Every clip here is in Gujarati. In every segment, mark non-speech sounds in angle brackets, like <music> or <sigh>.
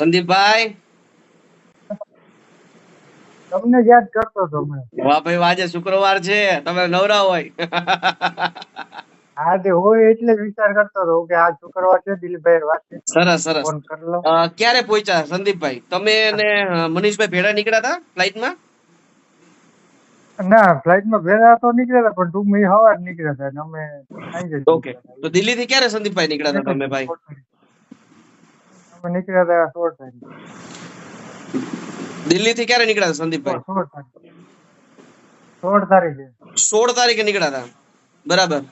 સંદીપભાઈ? તમને યાદ કરતો હતો વાહ ભાઈ આજે શુક્રવાર છે. તમે નવરા હોય. હા તે હોય એટલે વિચાર કરતો હતો કે આ શુક્રવાર છે દિલીપભાઈ વાત સરસ સરસ. ક્યારે પહોંચ્યા સંદીપભાઈ? તમે અને મનીષભાઈ ભેડા નીકળ્યા હતા ફ્લાઇટમાં? ના ફ્લાઇટમાં ભેગા તો નીકળ્યા હતા પણ ટૂંકમાં હવાર નીકળ્યા હતા અમે ઓકે તો દિલ્હી થી ક્યારે સંદીપભાઈ નીકળ્યા હતા તમે ભાઈ. અમે નીકળ્યા હતા સોળ તારીખ. દિલ્હી થી ક્યારે નીકળ્યા સંદીપભાઈ? સોળ તારીખ. સોળ તારીખે. સોળ તારીખે નીકળ્યા હતા. બરાબર.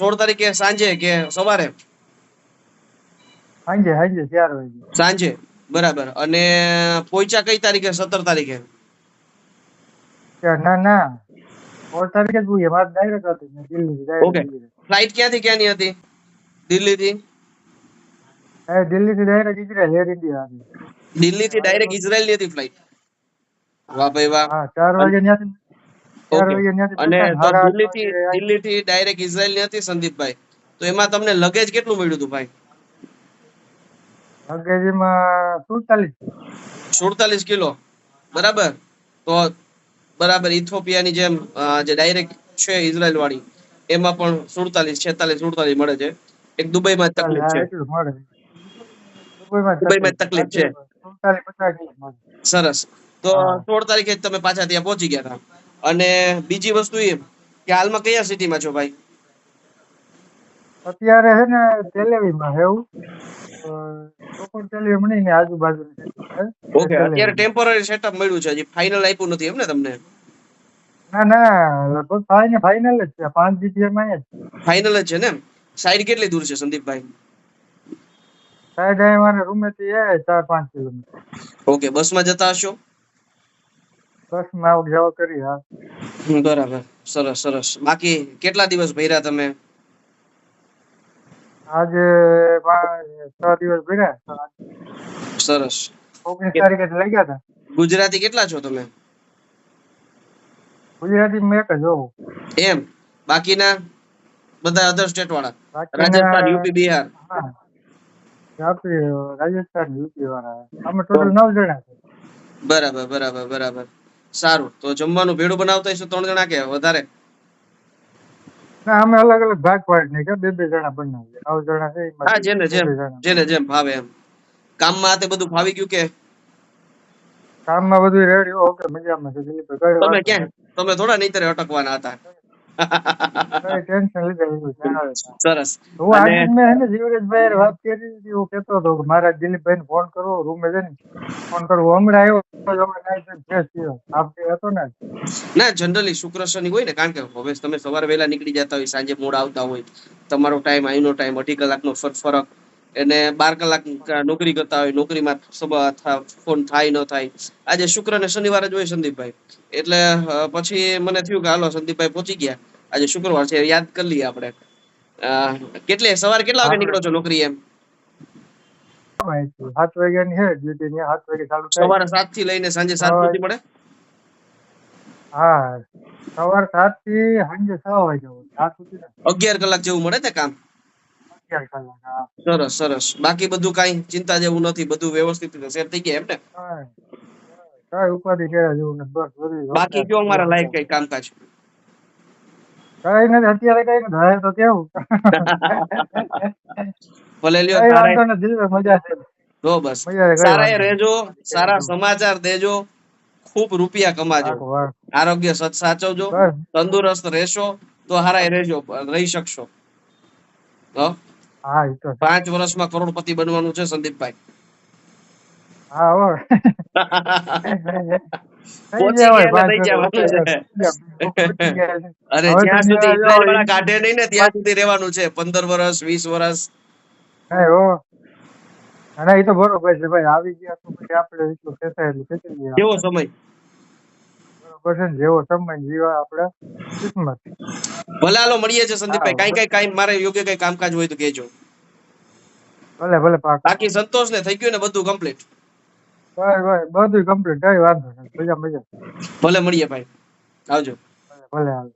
સોળ તારીખે સાંજે કે સવારે? સાંજે સાંજે ચાર વાગે. સાંજે. બરાબર. અને પોઈચા કઈ તારીખે? સત્તર તારીખે. ના ના. સોળ તારીખે જ પૂછીએ. મારે ડાયરેક્ટ હતી દિલ્હી ઓકે ફ્લાઇટ ક્યાંથી ક્યાંની હતી? દિલ્હી થી દિલ્હી થી ડાયરેક્ટ ઇઝરાયલ એર ઇન્ડિયા હતી દિલ્હી થી ડાયરેક્ટ ઇઝરાયલની હતી ફ્લાઇટ વાહ ભાઈ વાહ. હા વાગે ત્યાંથી અને દિલ્હી થી દિલ્હી થી ડાયરેક્ટ ઇઝરાયલની હતી સંદીપભાઈ. તો એમાં તમને લગેજ કેટલું મળ્યું હતું ભાઈ? લગેજમાં સુડતાલીસ. સુડતાલીસ કિલો. બરાબર? તો બરાબર ઇથોપિયાની જેમ જે ડાયરેક્ટ છે ઇઝરાયલ વાળી એમાં પણ સુડતાલીસ છેતાલીસ સુડતાલીસ મળે છે. એક દુબઈમાં તકલીફ છે. દુબઈમાં તકલીફ છે. સરસ. તો સોળ તારીખે તમે પાછા ત્યાં પહોંચી ગયા હતા. અને બીજી વસ્તુ એ કે હાલમાં કયા સિટીમાં છો ભાઈ? અત્યારે છે ને તેલેવીમાં છે એવું પ્રોપર તેલેવી મળી આજુબાજુ ઓકે અત્યારે ટેમ્પરરી સેટઅપ મળ્યું છે. હજી ફાઇનલ આપ્યું નથી એમ ને તમને? ના ના લગભગ ફાઇનલ ફાઇનલ જ છે. પાંચ જીટી માં જ. ફાઇનલ જ છે ને સાઈડ કેટલી દૂર છે સંદીપભાઈ? સાઈડ અહીં મારે રૂમે થી એ ચાર પાંચ કિલોમીટર. ઓકે બસમાં જતા હશો? બસમાં આવક જાવક કરી હા. બરાબર. સરસ સરસ. બાકી કેટલા દિવસ ભર્યા તમે? આજે છ દિવસ ભર્યા. સરસ. ઓગણીસ તારીખે લઈ ગયા હતા ગુજરાતી કેટલા છો તમે? ગુજરાતી મેં એક જ એમ. બાકીના? બધા અધર સ્ટેટ વાળા? રાજસ્થાન યુપી બિહાર? હા રાજસ્થાન યુપી વાળા. અમે ટોટલ નવ જણા છે. બરાબર બરાબર બરાબર. સારું. તો જમવાનું ભેડું બનાવતા હશો ત્રણ જણા કે વધારે? ના અમે અલગ અલગ ભાગ પાડીને કે બે બે જણા બનાવીએ. નવ જણા છે હા જેને જેમ. જેને જેમ ભાવે એમ. કામમાં આતે બધું ફાવી ગયું કે? કામમાં બધું રેડી ઓકે મજામાં છે. તમે ક્યાં તમે થોડા નહીતરે અટકવાના હતા. સરસ. હું વાત કરી હતી હું હતો કે મારા દિલીપભાઈ ને ફોન કરવો રૂમે જઈને ફોન કરવો. હમણાં આવ્યો આપણે હતો ને? ના જનરલી શુક્ર શનિ હોય ને કારણ કે હવે તમે સવારે વહેલા નીકળી જતા હોય સાંજે મોડ આવતા હોય તમારો ટાઈમ અહીંનો ટાઈમ અઢી કલાકનો ફર- ફરક. એને બાર કલાક નોકરી કરતા હોય નોકરીમાં ફોન થાય ન થાય. આજે શુક્ર ને શનિવારે જ હોય સંદીપભાઈ. એટલે પછી મને થયું કે હાલો સંદીપભાઈ પહોંચી ગયા. આજે શુક્રવાર છે યાદ કરી લઈએ આપણે. કેટલે સવારે કેટલા વાગે નીકળો છો નોકરી એમ? સાત વાગ્યાની છે ડ્યુટી ત્યાં સાત વાગે ચાલુ થાય. સવારે સાતથી લઈને સાંજે સાત સુધી મળે હા સવાર સાતથી સાંજે છ વાગે અગિયાર કલાક જેવું મળે ને કામ? સરસ સરસ. બાકી બધું કઈ ચિંતા જેવું નથી બધું વ્યવસ્થિત સેટ થઈ ગયા એમ ને? કાંઈ ઉપાધિ કર્યા જેવું નથી બસ બધું બાકી કયો મારા લાયક કઈ કામકાજ? કઈ નથી અત્યારે કઈ નથી તો કેવું? <laughs> ભલે લ્યો તારે મજા છે. જો બસ. સારા રહેજો સારા સમાચાર દેજો ખૂબ રૂપિયા કમાજો. આરોગ્ય સાચવજો તંદુરસ્ત રહેશો તો હારા રહેજો રહી શકશો. તો. પાંચ વર્ષમાં કરોડપતિ બનવાનું છે સંદીપભાઈ. હા. <laughs> અરે જ્યાં સુધી કાઢે નહીં ને ત્યાં સુધી રહેવાનું છે. પંદર વર્ષ વીસ વર્ષ. હો અને એ તો બરોબર છે ભાઈ. આવી ગયા તો પછી આપણે એટલું ખેંચાય ખેંચી ગયા. કેવો સમય? બરોબર જેવો સમય જીવા આપણે કિસ્મત ભલે હાલો મળીએ છે સંદીપભાઈ. કઈ કઈ કઈ મારે યોગ્ય કઈ કામકાજ હોય તો કહેજો. ભલે ભલે બાકી સંતોષ ને થઈ ગયું ને બધું કમ્પ્લીટ બધું કમ્પ્લીટ કઈ વાંધો નહીં. મજા મજા. ભલે મળીએ ભાઈ. આવજો. ભલે ભલે હાલ.